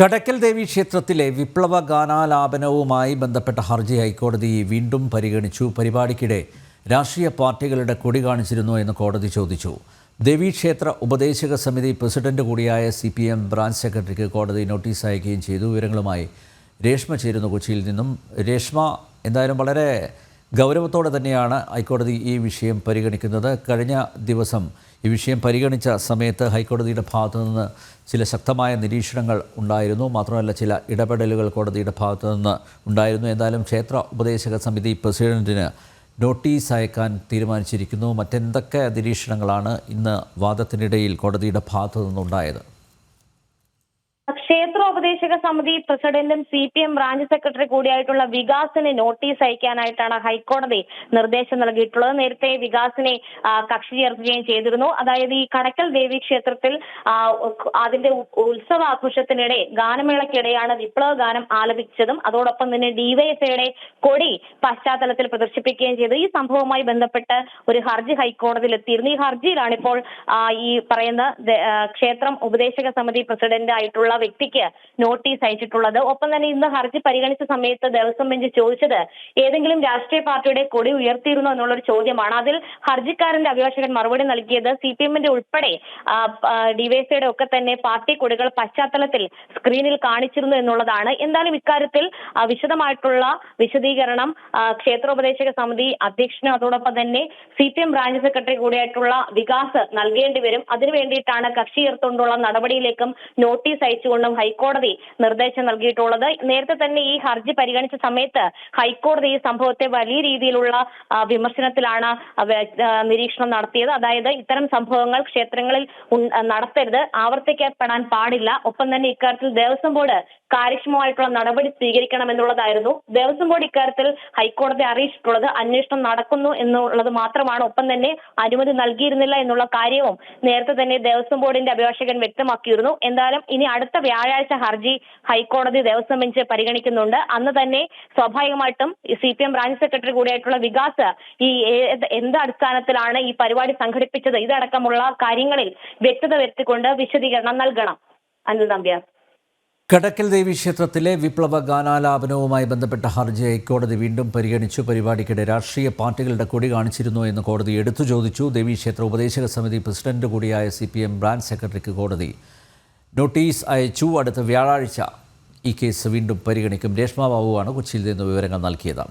കടക്കൽ ദേവി ക്ഷേത്രത്തിലെ വിപ്ലവ ഗാനാലാപനവുമായി ബന്ധപ്പെട്ട ഹർജി ഹൈക്കോടതി വീണ്ടും പരിഗണിച്ചു. പരിപാടിക്കിടെ രാഷ്ട്രീയ പാർട്ടികളുടെ കൊടി കാണിച്ചിരുന്നു എന്ന് കോടതി ചോദിച്ചു. ദേവീക്ഷേത്ര ഉപദേശക സമിതി പ്രസിഡന്റ് കൂടിയായ സി പി എം ബ്രാഞ്ച് സെക്രട്ടറിക്ക് കോടതി നോട്ടീസ് അയക്കുകയും ചെയ്തു. വിവരങ്ങളുമായി രേഷ്മ ചേരുന്നു കൊച്ചിയിൽ നിന്നും. രേഷ്മ എന്തായാലും വളരെ ഗൗരവത്തോടെ തന്നെയാണ് ഹൈക്കോടതി ഈ വിഷയം പരിഗണിക്കുന്നത്. കഴിഞ്ഞ ദിവസം ഈ വിഷയം പരിഗണിച്ച സമയത്ത് ഹൈക്കോടതിയുടെ ഭാഗത്തു നിന്ന് ചില ശക്തമായ നിരീക്ഷണങ്ങൾ ഉണ്ടായിരുന്നു. മാത്രമല്ല ചില ഇടപെടലുകൾ കോടതിയുടെ ഭാഗത്തു നിന്ന് ഉണ്ടായിരുന്നു. എന്തായാലും ക്ഷേത്ര ഉപദേശക സമിതി പ്രസിഡന്റിന് നോട്ടീസ് അയക്കാൻ തീരുമാനിച്ചിരിക്കുന്നു. മറ്റെന്തൊക്കെ നിരീക്ഷണങ്ങളാണ് ഇന്ന് വാദത്തിനിടയിൽ കോടതിയുടെ ഭാഗത്തു നിന്നുണ്ടായത് ക്ഷേത്രോപദേശക സമിതി പ്രസിഡന്റും C P M branch secretary കൂടിയായിട്ടുള്ള വികാസിന് നോട്ടീസ് അയക്കാനായിട്ടാണ് ഹൈക്കോടതി നിർദ്ദേശം നൽകിയിട്ടുള്ളത്. നേരത്തെ വികാസിനെ കക്ഷി ചേർക്കുകയും ചെയ്തിരുന്നു. അതായത് ഈ കടക്കൽ ദേവി ക്ഷേത്രത്തിൽ അതിന്റെ ഉത്സവാഘോഷത്തിനിടെ ഗാനമേളയ്ക്കിടെയാണ് വിപ്ലവ ഗാനം ആലപിച്ചതും. അതോടൊപ്പം തന്നെ ഡിവൈഎഫ്ഐയുടെ കൊടി പശ്ചാത്തലത്തിൽ പ്രദർശിപ്പിക്കുകയും ചെയ്തു. ഈ സംഭവവുമായി ബന്ധപ്പെട്ട് ഒരു ഹർജി ഹൈക്കോടതിയിൽ എത്തിയിരുന്നു. ഈ ഹർജിയിലാണ് ഇപ്പോൾ ഈ പറയുന്ന ക്ഷേത്രം ഉപദേശക സമിതി പ്രസിഡന്റ് ആയിട്ടുള്ള വ്യക്തിക്ക് നോട്ടീസ് അയച്ചിട്ടുള്ളത്. ഒപ്പം തന്നെ ഇന്ന് ഹർജി പരിഗണിച്ച സമയത്ത് ദേവസ്വം ബെഞ്ച് ചോദിച്ചത് ഏതെങ്കിലും രാഷ്ട്രീയ പാർട്ടിയുടെ കൊടി ഉയർത്തിയിരുന്നോ എന്നുള്ളൊരു ചോദ്യമാണ്. അതിൽ ഹർജിക്കാരന്റെ അഭിഭാഷകൻ മറുപടി നൽകിയത് സി പി എമ്മിന്റെ ഉൾപ്പെടെ ഡിവൈസിയുടെ ഒക്കെ തന്നെ പാർട്ടി കൊടികൾ പശ്ചാത്തലത്തിൽ സ്ക്രീനിൽ കാണിച്ചിരുന്നു എന്നുള്ളതാണ്. എന്തായാലും ഇക്കാര്യത്തിൽ വിശദമായിട്ടുള്ള വിശദീകരണം ക്ഷേത്രോപദേശക സമിതി അധ്യക്ഷനും അതോടൊപ്പം തന്നെ C P M branch secretary കൂടിയായിട്ടുള്ള Vikas നൽകേണ്ടി വരും. അതിനു വേണ്ടിയിട്ടാണ് കക്ഷി ചേർത്തുകൊണ്ടുള്ള നടപടിയിലേക്കും നോട്ടീസ് അയച്ചുകൊണ്ടും ഹൈക്കോടതി നിർദ്ദേശം നൽകിയിട്ടുള്ളത്. നേരത്തെ തന്നെ ഈ ഹർജി പരിഗണിച്ച സമയത്ത് ഹൈക്കോടതി ഈ സംഭവത്തെ വലിയ രീതിയിലുള്ള വിമർശനത്തിലാണ് നിരീക്ഷണം നടത്തിയത്. അതായത് ഇത്തരം സംഭവങ്ങൾ ക്ഷേത്രങ്ങളിൽ നടത്തരുത്. ആവർത്തിക്കപ്പെടാൻ പാടില്ല. ഒപ്പം തന്നെ ഇക്കാര്യത്തിൽ ദേവസ്വം ബോർഡ് കാര്യക്ഷമമായിട്ടുള്ള നടപടി സ്വീകരിക്കണമെന്നുള്ളതായിരുന്നു. ദേവസ്വം ബോർഡ് ഇക്കാര്യത്തിൽ ഹൈക്കോടതി അറിയിച്ചിട്ടുള്ളത് അന്വേഷണം നടക്കുന്നു എന്നുള്ളത് മാത്രമാണ്. ഒപ്പം തന്നെ അനുമതി നൽകിയിരുന്നില്ല എന്നുള്ള കാര്യവും നേരത്തെ തന്നെ ദേവസ്വം ബോർഡിന്റെ അഭിഭാഷകൻ വ്യക്തമാക്കിയിരുന്നു. എന്തായാലും ഇനി അടുത്ത വ്യാഴാഴ്ച ഹർജി ഹൈക്കോടതി ദേവസ്വം ബെഞ്ച് പരിഗണിക്കുന്നുണ്ട്. അന്ന് തന്നെ സ്വാഭാവികമായിട്ടും C P M branch secretary കൂടിയായിട്ടുള്ള Vikas ഈ എന്ത് അടിസ്ഥാനത്തിലാണ് ഈ പരിപാടി സംഘടിപ്പിച്ചത്? ഇതടക്കമുള്ള കാര്യങ്ങളിൽ വ്യക്തത വരുത്തിക്കൊണ്ട് വിശദീകരണം നൽകണം. അനിൽ നമ്പ്യാർ. കടക്കൽ ദേവി ക്ഷേത്രത്തിലെ വിപ്ലവ ഗാനാലാപനവുമായി ബന്ധപ്പെട്ട ഹർജി ഹൈക്കോടതി വീണ്ടും പരിഗണിച്ചു. പരിപാടിക്കിടെ രാഷ്ട്രീയ പാർട്ടികളുടെ കൊടി കാണിച്ചിരുന്നു എന്ന് കോടതി എടുത്തു ചോദിച്ചു. ദേവീക്ഷേത്ര ഉപദേശക സമിതി പ്രസിഡന്റ് കൂടിയായ സി ബ്രാഞ്ച് സെക്രട്ടറിക്ക് കോടതി നോട്ടീസ് അയച്ചു. അടുത്ത വ്യാഴാഴ്ച ഈ കേസ് വീണ്ടും പരിഗണിക്കും. രേഷ്മ ബാബുവാണ് കൊച്ചിയിൽ നിന്ന് വിവരങ്ങൾ നൽകിയത്.